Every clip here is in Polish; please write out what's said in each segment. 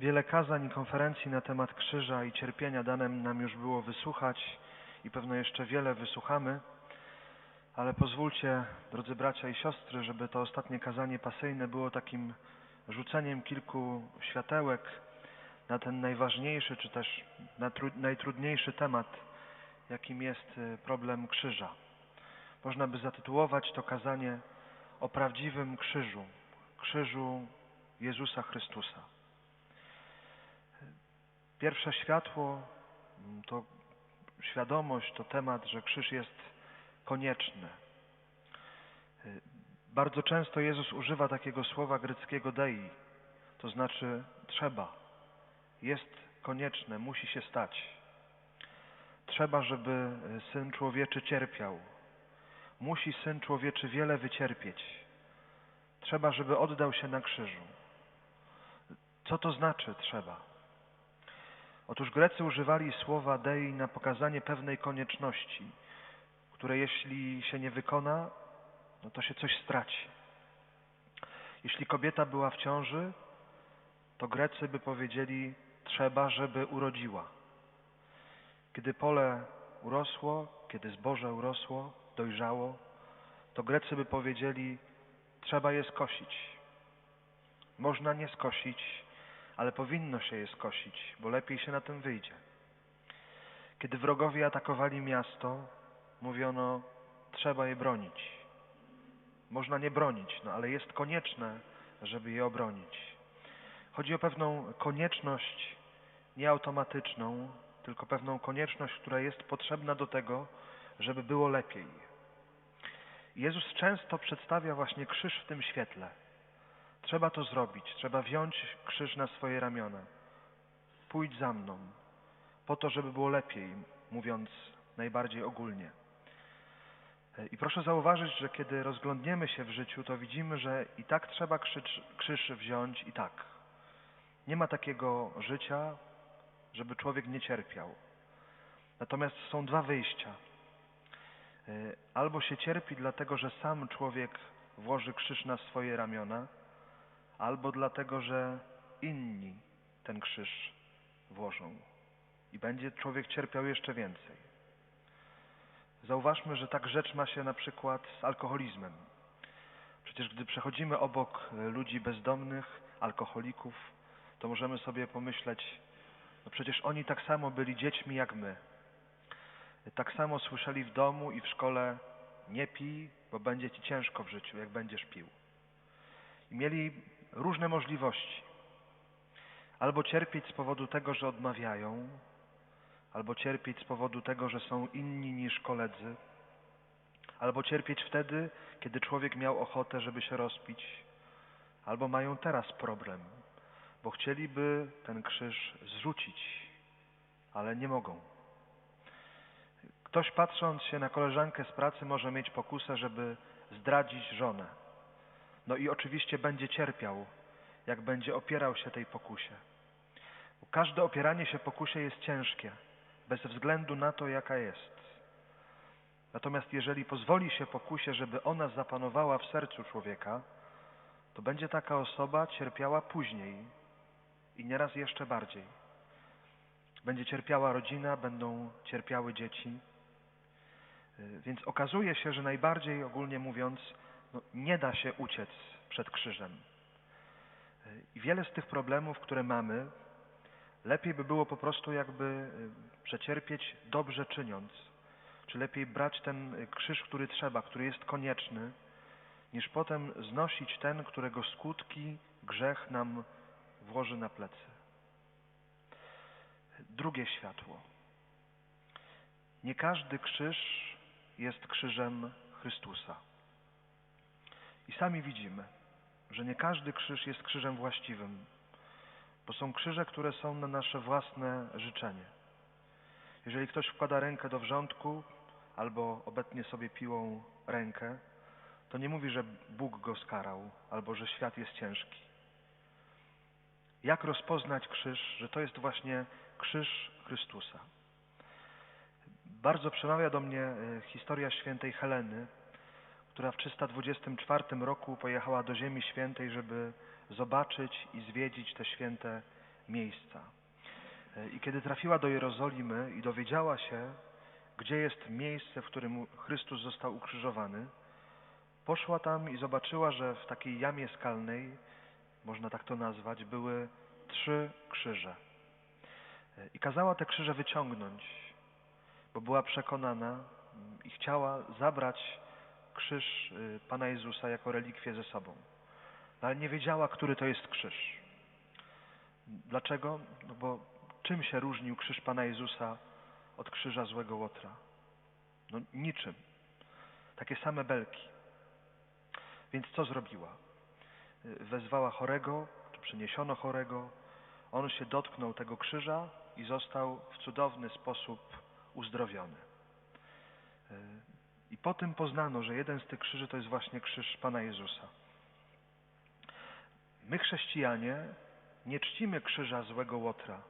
Wiele kazań i konferencji na temat krzyża i cierpienia dane nam już było wysłuchać i pewno jeszcze wiele wysłuchamy, ale pozwólcie, drodzy bracia i siostry, żeby to ostatnie kazanie pasyjne było takim rzuceniem kilku światełek na ten najważniejszy, czy też najtrudniejszy temat, jakim jest y, problem krzyża. Można by zatytułować to kazanie o prawdziwym krzyżu, krzyżu Jezusa Chrystusa. Pierwsze światło mm, to świadomość, to temat, że krzyż jest konieczny. Y, bardzo często Jezus używa takiego słowa greckiego dei, to znaczy trzeba. Jest konieczne, musi się stać. Trzeba, żeby Syn Człowieczy cierpiał. Musi Syn Człowieczy wiele wycierpieć. Trzeba, żeby oddał się na krzyżu. Co to znaczy trzeba? Otóż Grecy używali słowa dei na pokazanie pewnej konieczności, które jeśli się nie wykona, no to się coś straci. Jeśli kobieta była w ciąży, to Grecy by powiedzieli, trzeba, żeby urodziła. Kiedy pole urosło, kiedy zboże urosło, dojrzało, to Grecy by powiedzieli, trzeba je skosić. Można nie skosić, ale powinno się je skosić, bo lepiej się na tym wyjdzie. Kiedy wrogowie atakowali miasto, mówiono, trzeba je bronić. Można nie bronić, no ale jest konieczne, żeby je obronić. Chodzi o pewną konieczność nieautomatyczną, tylko pewną konieczność, która jest potrzebna do tego, żeby było lepiej. Jezus często przedstawia właśnie krzyż w tym świetle. Trzeba to zrobić, trzeba wziąć krzyż na swoje ramiona. Pójdź za mną, po to, żeby było lepiej, mówiąc najbardziej ogólnie. I proszę zauważyć, że kiedy rozglądniemy się w życiu, to widzimy, że i tak trzeba krzyż, krzyż wziąć, i tak. Nie ma takiego życia, żeby człowiek nie cierpiał. Natomiast są dwa wyjścia. E, albo się cierpi dlatego, że sam człowiek włoży krzyż na swoje ramiona, albo dlatego, że inni ten krzyż włożą. I będzie człowiek cierpiał jeszcze więcej. Zauważmy, że tak rzecz ma się na przykład z alkoholizmem. Przecież gdy przechodzimy obok ludzi bezdomnych, alkoholików, to możemy sobie pomyśleć, no przecież oni tak samo byli dziećmi jak my. Tak samo słyszeli w domu i w szkole nie pij, bo będzie ci ciężko w życiu, jak będziesz pił. I mieli różne możliwości. Albo cierpieć z powodu tego, że odmawiają, albo cierpieć z powodu tego, że są inni niż koledzy, albo cierpieć wtedy, kiedy człowiek miał ochotę, żeby się rozpić, albo mają teraz problem, bo chcieliby ten krzyż zrzucić, ale nie mogą. Ktoś patrząc się na koleżankę z pracy może mieć pokusę, żeby zdradzić żonę. No i oczywiście będzie cierpiał, jak będzie opierał się tej pokusie. Każde opieranie się pokusie jest ciężkie, bez względu na to, jaka jest. Natomiast jeżeli pozwoli się pokusie, żeby ona zapanowała w sercu człowieka, to będzie taka osoba cierpiała później i nieraz jeszcze bardziej. Będzie cierpiała rodzina, będą cierpiały dzieci. Więc okazuje się, że najbardziej ogólnie mówiąc, no, nie da się uciec przed krzyżem. I wiele z tych problemów, które mamy, lepiej by było po prostu jakby y, przecierpieć dobrze czyniąc. Czy lepiej brać ten krzyż, który trzeba, który jest konieczny, niż potem znosić ten, którego skutki grzech nam włoży na plecy. Drugie światło. Nie każdy krzyż jest krzyżem Chrystusa. I sami widzimy, że nie każdy krzyż jest krzyżem właściwym, bo są krzyże, które są na nasze własne życzenie. Jeżeli ktoś wkłada rękę do wrzątku albo obetnie sobie piłą rękę, to nie mówi, że Bóg go skarał albo że świat jest ciężki. Jak rozpoznać krzyż, że to jest właśnie krzyż Chrystusa? Bardzo przemawia do mnie e, historia świętej Heleny, która w 324 roku pojechała do Ziemi Świętej, żeby zobaczyć i zwiedzić te święte miejsca. E, I kiedy trafiła do Jerozolimy i dowiedziała się, gdzie jest miejsce, w którym Chrystus został ukrzyżowany, poszła tam i zobaczyła, że w takiej jamie skalnej, można tak to nazwać, były trzy krzyże. E, I kazała te krzyże wyciągnąć, bo była przekonana mm, i chciała zabrać krzyż y, Pana Jezusa jako relikwię ze sobą. No, ale nie wiedziała, który to jest krzyż. Dlaczego? No bo czym się różnił krzyż Pana Jezusa od krzyża złego Łotra? No niczym. Takie same belki. Więc co zrobiła? Y, wezwała chorego, czy przyniesiono chorego. On się dotknął tego krzyża i został w cudowny sposób uzdrowiony. I po tym poznano, że jeden z tych krzyży to jest właśnie krzyż Pana Jezusa. My, chrześcijanie, nie czcimy krzyża złego Łotra.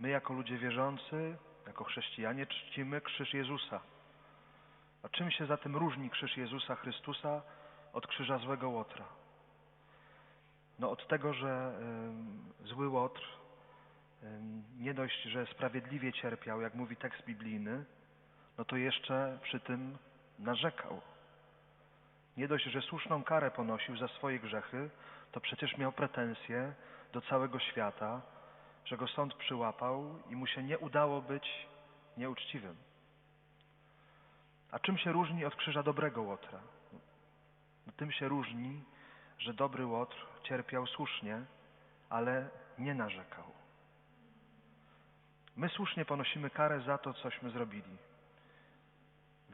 My, jako ludzie wierzący, jako chrześcijanie, czcimy krzyż Jezusa. A czym się zatem różni krzyż Jezusa Chrystusa od krzyża złego Łotra? No od tego, że y, zły Łotr y, nie dość, że sprawiedliwie cierpiał, jak mówi tekst biblijny, no to jeszcze przy tym narzekał. Nie dość, że słuszną karę ponosił za swoje grzechy, to przecież miał pretensje do całego świata, że go sąd przyłapał i mu się nie udało być nieuczciwym. A czym się różni od krzyża dobrego Łotra? No, tym się różni, że dobry Łotr cierpiał słusznie, ale nie narzekał. My słusznie ponosimy karę za to, cośmy zrobili.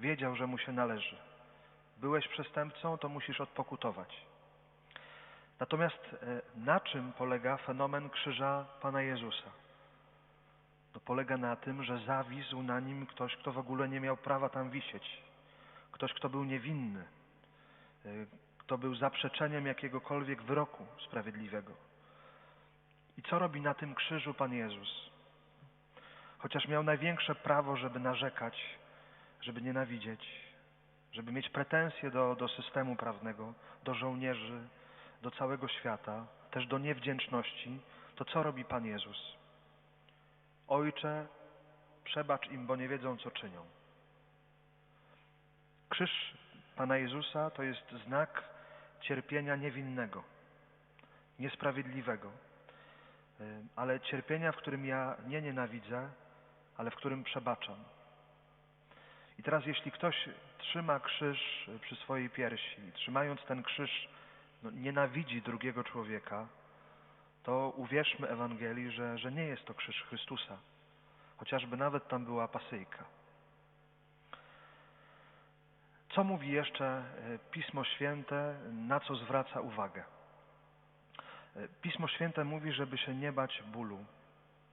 Wiedział, że mu się należy. Byłeś przestępcą, to musisz odpokutować. Natomiast e, na czym polega fenomen krzyża Pana Jezusa? To polega na tym, że zawisł na nim ktoś, kto w ogóle nie miał prawa tam wisieć. Ktoś, kto był niewinny. E, kto był zaprzeczeniem jakiegokolwiek wyroku sprawiedliwego. I co robi na tym krzyżu Pan Jezus? Chociaż miał największe prawo, żeby narzekać, żeby nienawidzieć, żeby mieć pretensje do, do systemu prawnego, do żołnierzy, do całego świata, też do niewdzięczności, to co robi Pan Jezus? Ojcze, przebacz im, bo nie wiedzą, co czynią. Krzyż Pana Jezusa to jest znak cierpienia niewinnego, niesprawiedliwego, ale cierpienia, w którym ja nie nienawidzę, ale w którym przebaczam. I teraz, jeśli ktoś trzyma krzyż przy swojej piersi, trzymając ten krzyż, no, nienawidzi drugiego człowieka, to uwierzmy Ewangelii, że, że nie jest to krzyż Chrystusa, chociażby nawet tam była pasyjka. Co mówi jeszcze e, Pismo Święte, na co zwraca uwagę? E, Pismo Święte mówi, żeby się nie bać bólu,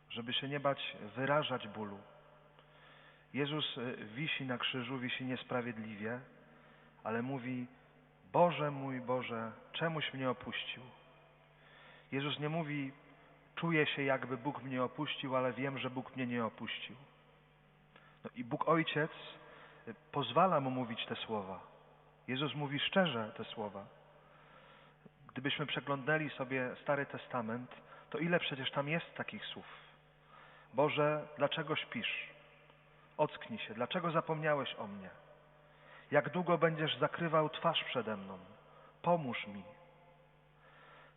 żeby się nie bać wyrażać bólu. Jezus e, wisi na krzyżu, wisi niesprawiedliwie, ale mówi: Boże mój Boże, czemuś mnie opuścił? Jezus nie mówi: Czuję się, jakby Bóg mnie opuścił, ale wiem, że Bóg mnie nie opuścił. No i Bóg Ojciec e, pozwala mu mówić te słowa. Jezus mówi szczerze te słowa. Gdybyśmy przeglądnęli sobie Stary Testament, to ile przecież tam jest takich słów? Boże, dlaczego śpisz? Ocknij się, dlaczego zapomniałeś o mnie? Jak długo będziesz zakrywał twarz przede mną? Pomóż mi.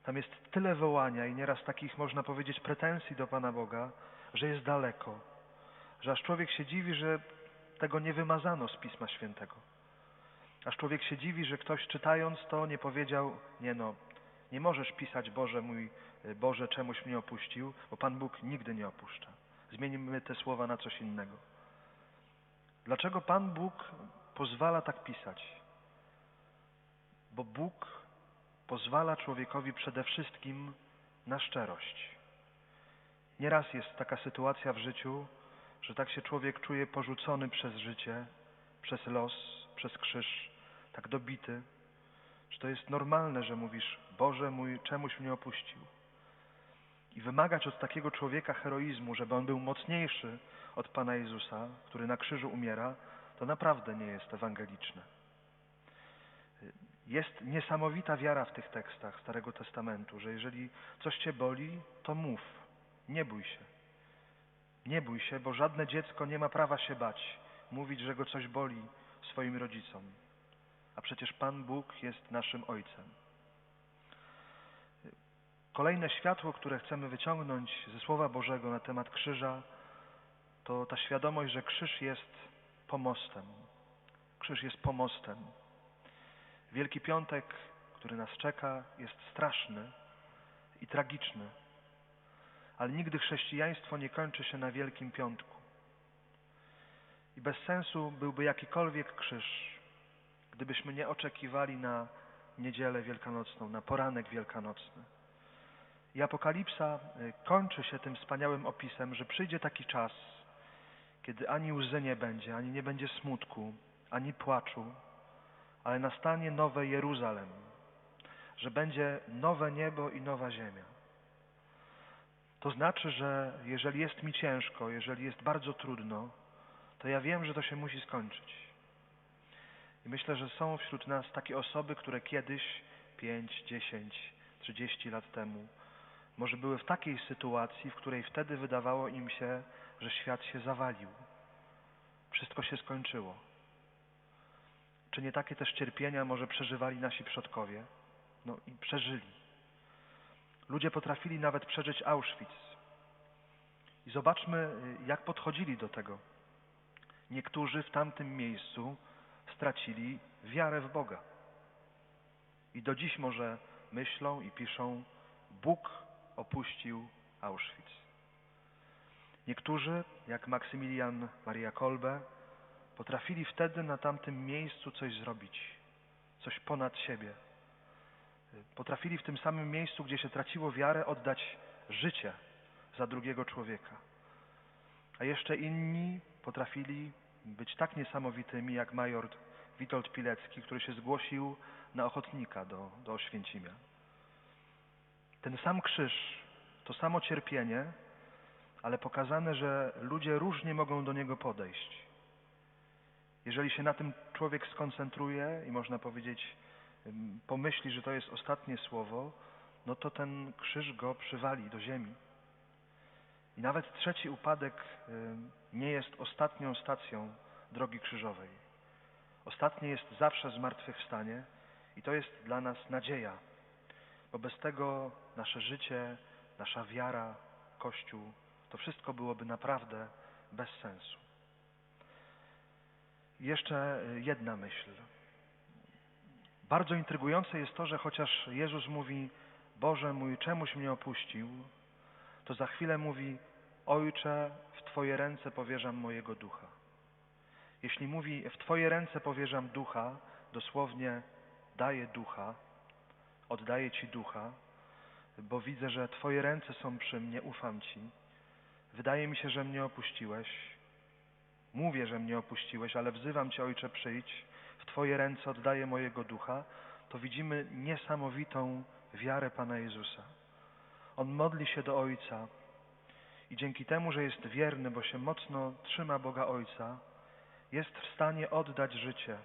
Tam jest tyle wołania i nieraz takich, można powiedzieć, pretensji do Pana Boga, że jest daleko, że aż człowiek się dziwi, że tego nie wymazano z Pisma Świętego. Aż człowiek się dziwi, że ktoś czytając to nie powiedział, nie no, nie możesz pisać Boże mój, Boże czemuś mnie opuścił, bo Pan Bóg nigdy nie opuszcza. Zmienimy te słowa na coś innego. Dlaczego Pan Bóg pozwala tak pisać? Bo Bóg pozwala człowiekowi przede wszystkim na szczerość. Nieraz jest taka sytuacja w życiu, że tak się człowiek czuje porzucony przez życie, przez los, przez krzyż, tak dobity, że to jest normalne, że mówisz, Boże mój, czemuś mnie opuścił. I wymagać od takiego człowieka heroizmu, żeby on był mocniejszy od Pana Jezusa, który na krzyżu umiera, to naprawdę nie jest ewangeliczne. Jest niesamowita wiara w tych tekstach Starego Testamentu, że jeżeli coś cię boli, to mów, nie bój się. Nie bój się, bo żadne dziecko nie ma prawa się bać, mówić, że go coś boli swoim rodzicom. A przecież Pan Bóg jest naszym Ojcem. Kolejne światło, które chcemy wyciągnąć ze Słowa Bożego na temat krzyża, to ta świadomość, że krzyż jest pomostem. Krzyż jest pomostem. Wielki Piątek, który nas czeka, jest straszny i tragiczny. Ale nigdy chrześcijaństwo nie kończy się na Wielkim Piątku. I bez sensu byłby jakikolwiek krzyż, gdybyśmy nie oczekiwali na niedzielę wielkanocną, na poranek wielkanocny. I Apokalipsa y, kończy się tym wspaniałym opisem, że przyjdzie taki czas, kiedy ani łzy nie będzie, ani nie będzie smutku, ani płaczu, ale nastanie nowe Jeruzalem, że będzie nowe niebo i nowa ziemia. To znaczy, że jeżeli jest mi ciężko, jeżeli jest bardzo trudno, to ja wiem, że to się musi skończyć. I myślę, że są wśród nas takie osoby, które kiedyś, 5, 10, 30 lat temu, może były w takiej sytuacji, w której wtedy wydawało im się, że świat się zawalił. Wszystko się skończyło. Czy nie takie też cierpienia może przeżywali nasi przodkowie? No i przeżyli. Ludzie potrafili nawet przeżyć Auschwitz. I zobaczmy, jak podchodzili do tego. Niektórzy w tamtym miejscu stracili wiarę w Boga. I do dziś może myślą i piszą: Bóg opuścił Auschwitz. Niektórzy, jak Maksymilian Maria Kolbe, potrafili wtedy na tamtym miejscu coś zrobić, coś ponad siebie. Potrafili w tym samym miejscu, gdzie się traciło wiarę, oddać życie za drugiego człowieka. A jeszcze inni potrafili być tak niesamowitymi jak major Witold Pilecki, który się zgłosił na ochotnika do, do Oświęcimia. Ten sam krzyż, to samo cierpienie, ale pokazane, że ludzie różnie mogą do niego podejść. Jeżeli się na tym człowiek skoncentruje i można powiedzieć, pomyśli, że to jest ostatnie słowo, no to ten krzyż go przywali do ziemi. I nawet trzeci upadek nie jest ostatnią stacją drogi krzyżowej. Ostatnie jest zawsze zmartwychwstanie i to jest dla nas nadzieja, bo bez tego nasze życie, nasza wiara, Kościół, to wszystko byłoby naprawdę bez sensu. Jeszcze jedna myśl. Bardzo intrygujące jest to, że chociaż Jezus mówi, Boże mój, czemuś mnie opuścił, to za chwilę mówi, Ojcze, w Twoje ręce powierzam mojego ducha. Jeśli mówi, w Twoje ręce powierzam ducha, dosłownie daję ducha, oddaję Ci ducha, bo widzę, że Twoje ręce są przy mnie, ufam Ci. Wydaje mi się, że mnie opuściłeś. Mówię, że mnie opuściłeś, ale wzywam Cię, Ojcze, przyjdź. W Twoje ręce oddaję mojego ducha. To widzimy niesamowitą wiarę Pana Jezusa. On modli się do Ojca i dzięki temu, że jest wierny, bo się mocno trzyma Boga Ojca, jest w stanie oddać życie,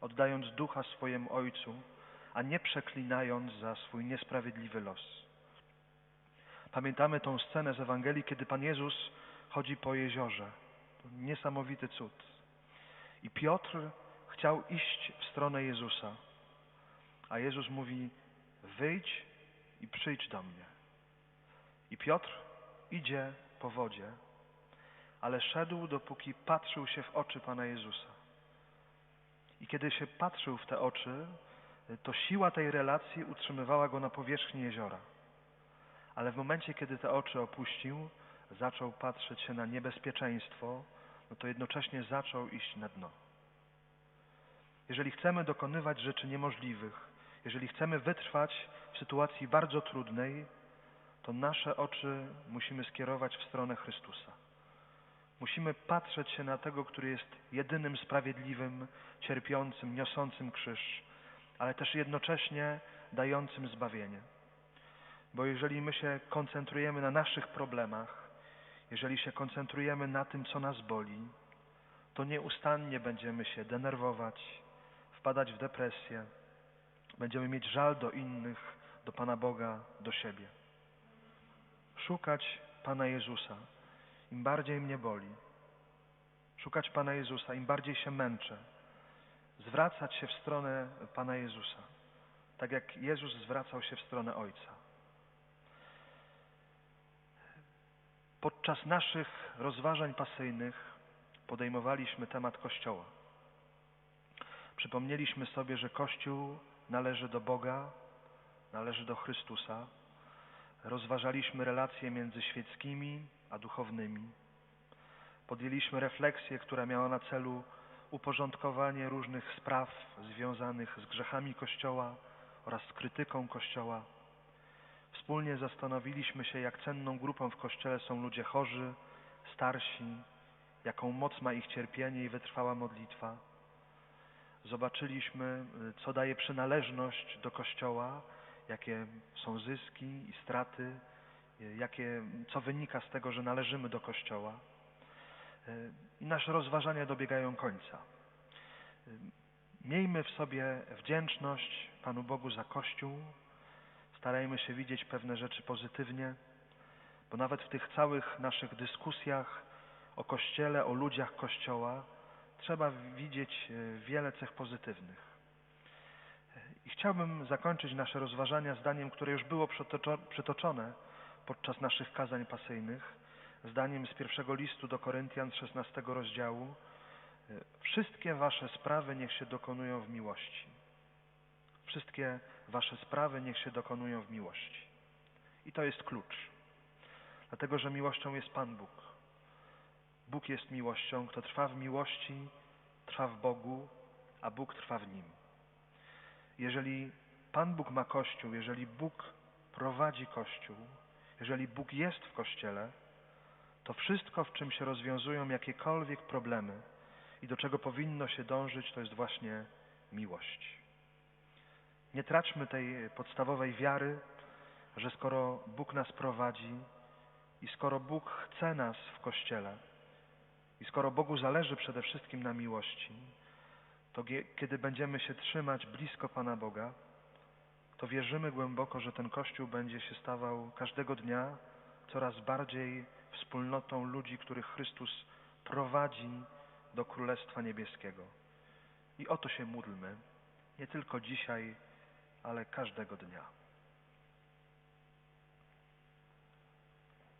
oddając ducha swojemu Ojcu, a nie przeklinając za swój niesprawiedliwy los. Pamiętamy tą scenę z Ewangelii, kiedy Pan Jezus chodzi po jeziorze. To niesamowity cud. I Piotr chciał iść w stronę Jezusa, a Jezus mówi: Wyjdź i przyjdź do mnie. I Piotr idzie po wodzie, ale szedł, dopóki patrzył się w oczy Pana Jezusa. I kiedy się patrzył w te oczy, to siła tej relacji utrzymywała go na powierzchni jeziora. Ale w momencie, kiedy te oczy opuścił, zaczął patrzeć się na niebezpieczeństwo, no to jednocześnie zaczął iść na dno. Jeżeli chcemy dokonywać rzeczy niemożliwych, jeżeli chcemy wytrwać w sytuacji bardzo trudnej, to nasze oczy musimy skierować w stronę Chrystusa. Musimy patrzeć się na tego, który jest jedynym sprawiedliwym, cierpiącym, niosącym krzyż, ale też jednocześnie dającym zbawienie. Bo jeżeli my się koncentrujemy na naszych problemach, jeżeli się koncentrujemy na tym, co nas boli, to nieustannie będziemy się denerwować, wpadać w depresję, Będziemy mieć żal do innych, do Pana Boga, do siebie. Szukać Pana Jezusa, im bardziej mnie boli. Szukać Pana Jezusa, im bardziej się męczę. Zwracać się w stronę Pana Jezusa, tak jak Jezus zwracał się w stronę Ojca. Podczas naszych rozważań pasyjnych podejmowaliśmy temat Kościoła. Przypomnieliśmy sobie, że Kościół należy do Boga, należy do Chrystusa. Rozważaliśmy relacje między świeckimi a duchownymi. Podjęliśmy refleksję, która miała na celu uporządkowanie różnych spraw związanych z grzechami Kościoła oraz z krytyką Kościoła. Wspólnie zastanowiliśmy się, jak cenną grupą w Kościele są ludzie chorzy, starsi, jaką moc ma ich cierpienie i wytrwała modlitwa. Zobaczyliśmy, co daje przynależność do Kościoła, jakie są zyski i straty, jakie, co wynika z tego, że należymy do Kościoła. I nasze rozważania dobiegają końca. Miejmy w sobie wdzięczność Panu Bogu za Kościół, starajmy się widzieć pewne rzeczy pozytywnie, bo nawet w tych całych naszych dyskusjach o Kościele, o ludziach Kościoła, trzeba widzieć e, wiele cech pozytywnych. I chciałbym zakończyć nasze rozważania zdaniem, które już było przytoczone podczas naszych kazań pasyjnych, zdaniem z pierwszego listu do Koryntian z 16 rozdziału. E, Wszystkie wasze sprawy niech się dokonują w miłości. Wszystkie wasze sprawy niech się dokonują w miłości. I to jest klucz. Dlatego, że miłością jest Pan Bóg. Bóg jest miłością. Kto trwa w miłości, trwa w Bogu, a Bóg trwa w nim. Jeżeli Pan Bóg ma Kościół, jeżeli Bóg prowadzi Kościół, jeżeli Bóg jest w Kościele, to wszystko, w czym się rozwiązują jakiekolwiek problemy i do czego powinno się dążyć, to jest właśnie miłość. Nie traćmy tej podstawowej wiary, że skoro Bóg nas prowadzi i skoro Bóg chce nas w Kościele i skoro Bogu zależy przede wszystkim na miłości, to kiedy będziemy się trzymać blisko Pana Boga, to wierzymy głęboko, że ten Kościół będzie się stawał każdego dnia coraz bardziej wspólnotą ludzi, których Chrystus prowadzi do Królestwa Niebieskiego. I o to się módlmy, nie tylko dzisiaj, ale każdego dnia.